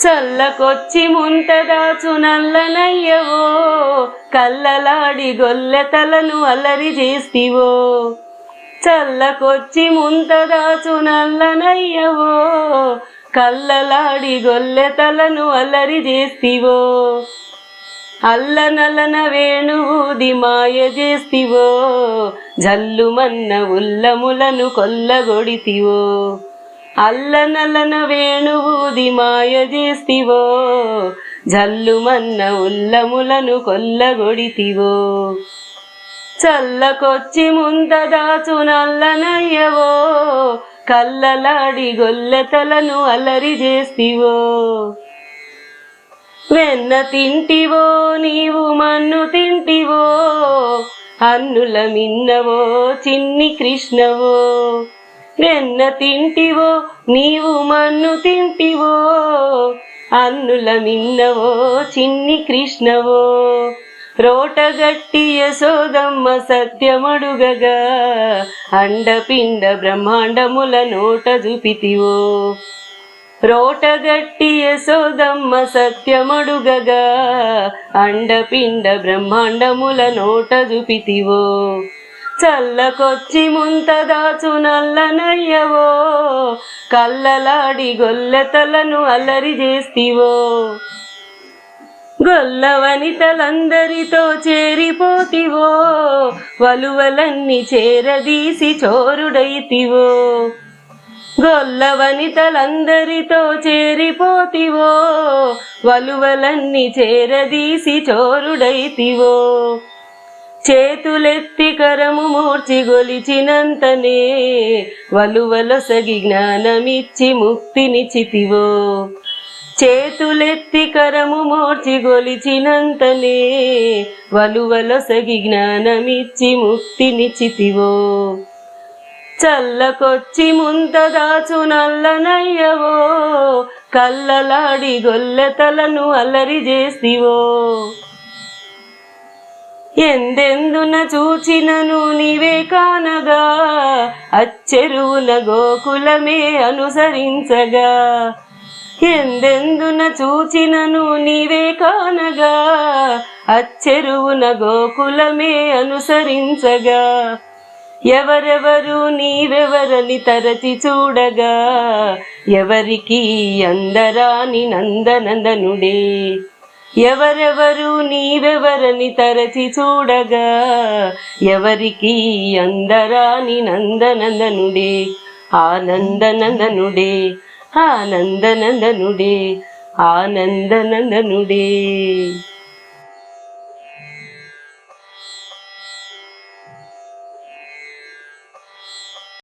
చల్లకొచ్చి ముంతదాచు నల్లనయ్యవో కల్లలాడి గొల్లెతలను అల్లరి చేస్తివో. చల్లకొచ్చి ముంతదాచు నల్లనయ్యవో కల్లలాడి గొల్లెతలను అల్లరి చేస్తివో. అల్లనలన వేణువుది మాయ చేస్తివో జల్లుమన్న ఉల్లములను కొల్లగొడితివో. అల్లనలన వేణువుది మాయ చేస్తివో జల్లుమన్న ఉల్లములను కొల్లగొడితివో. చల్లకొచ్చి ముంద దాచు నల్లనయ్యవో కల్లలాడి గొల్లెతలను అల్లరి చేస్తివో. వెన్న తింటివో నీవు మన్ను తింటివో అన్నుల మిన్నవో చిన్ని కృష్ణవో. నిన్న తింటివో నీవు మన్ను తింటివో అన్నుల మిన్నవో చిన్ని కృష్ణవో. రోటగట్టి యశోదమ్మ సత్యమడుగగా అండపిండ బ్రహ్మాండముల నోట చూపితివో రోటగట్టి యశోదమ్మ సత్యమడుగగా అండపిండ బ్రహ్మాండముల నోట చూపితివో చల్లకొచ్చి ముంత దాచు నల్లనయ్యవో కల్లలాడి గొల్లతలను అల్లరి చేస్తివో. గొల్ల వనితలందరితో చేరిపోతివో వలువలన్నీ చేరదీసి చోరుడైతివో. గొల్ల వనితలందరితో చేరిపోతివో వలువలన్నీ చేరదీసి చోరుడైతివో. చేతులెత్తి కరము మూర్చి గొలిచినంతనే వలువలొసగి జ్ఞానమిచ్చి ముక్తినిచితివో చేతులెత్తి కరము మోర్చి గొలిచినంతనే వలువలొసగి జ్ఞానమిచ్చి ముక్తినిచితివో చల్లకొచ్చి ముంత దాచు నల్లనయ్యవో కల్లలాడి గొల్లెతలను అల్లరి చేస్తివో. ఎందెందున చూచినను నీవే కానగా? అచ్చెరువుల గోకులమే అనుసరించగా. ఎందెందున చూచినను నీవే కానగా? అచ్చెరువుల గోకులమే అనుసరించగా. ఎవరెవరు నీవెవరని తరచి చూడగా? ఎవరికి అందరాని నందనందనుడే? ఎవరెవరు నీవెవరని తరచి చూడగా? ఎవరికి అందరాని నందనందనుడే? ఆనందనందనుడే ఆనందనందనుడే ఆనందనందనుడే.